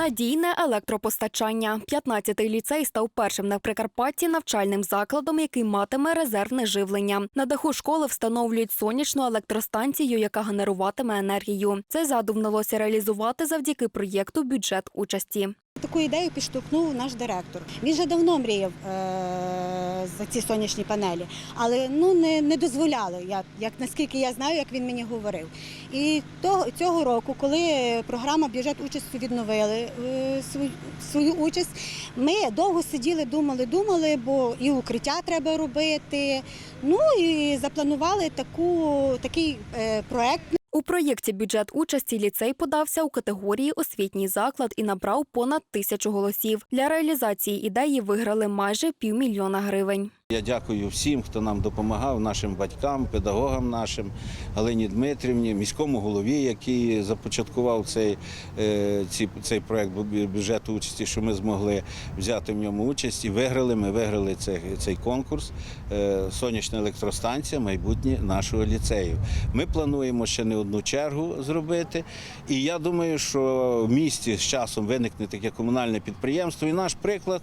Надійне електропостачання. 15-й ліцей став першим на Прикарпатті навчальним закладом, який матиме резервне живлення. На даху школи встановлюють сонячну електростанцію, яка генеруватиме енергію. Цей задум вдалося реалізувати завдяки проєкту бюджет участі. Таку ідею підштовхнув наш директор. Він вже давно мріяв е- за ці сонячні панелі, але ну не, не дозволяли, як, як наскільки я знаю, як він мені говорив. І того, цього року, коли програма бюджет участі відновили е, свою, свою участь, ми довго сиділи, думали, думали, бо і укриття треба робити. Ну і запланували таку, такий е, проект. У проєкті бюджет участі ліцей подався у категорії освітній заклад і набрав понад тисячу голосів. Для реалізації ідеї виграли майже півмільйона гривень. Я дякую всім, хто нам допомагав, нашим батькам, педагогам нашим, Галині Дмитрівні, міському голові, який започаткував цей, е, ці, цей проект бюджету участі, що ми змогли взяти в ньому участь і виграли. Ми виграли цей, цей конкурс е, Сонячна електростанція майбутнє нашого ліцею. Ми плануємо ще не одну чергу зробити. І я думаю, що в місті з часом виникне таке комунальне підприємство, і наш приклад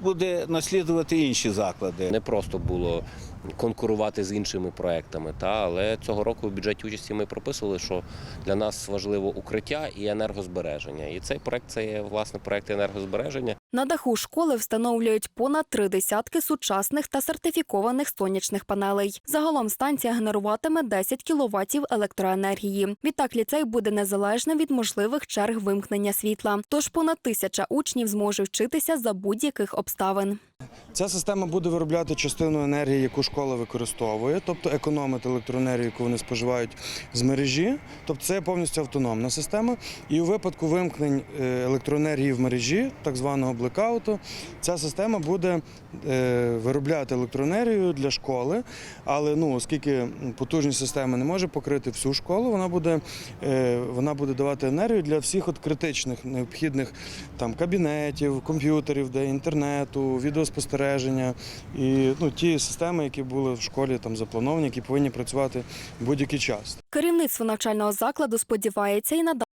буде наслідувати інші заклади. Просто було конкурувати з іншими проектами, та але цього року в бюджеті участі ми прописували, що для нас важливо укриття і енергозбереження. І цей проект це є власне проект енергозбереження. На даху школи встановлюють понад три десятки сучасних та сертифікованих сонячних панелей. Загалом станція генеруватиме 10 кіловатів електроенергії. Відтак ліцей буде незалежним від можливих черг вимкнення світла. Тож понад тисяча учнів зможе вчитися за будь-яких обставин. Ця система буде виробляти частину енергії, яку школа використовує, тобто економити електроенергію, яку вони споживають з мережі. Тобто це повністю автономна система. І у випадку вимкнень е, електроенергії в мережі, так званого блекауту, ця система буде е, виробляти електроенергію для школи. Але ну, оскільки потужність системи не може покрити всю школу, вона буде, е, вона буде давати енергію для всіх от критичних необхідних там кабінетів, комп'ютерів, де інтернету, відеоспостереження і ну, ті системи, які були в школі там заплановані, які повинні працювати будь-який час. Керівництво навчального закладу сподівається і надалі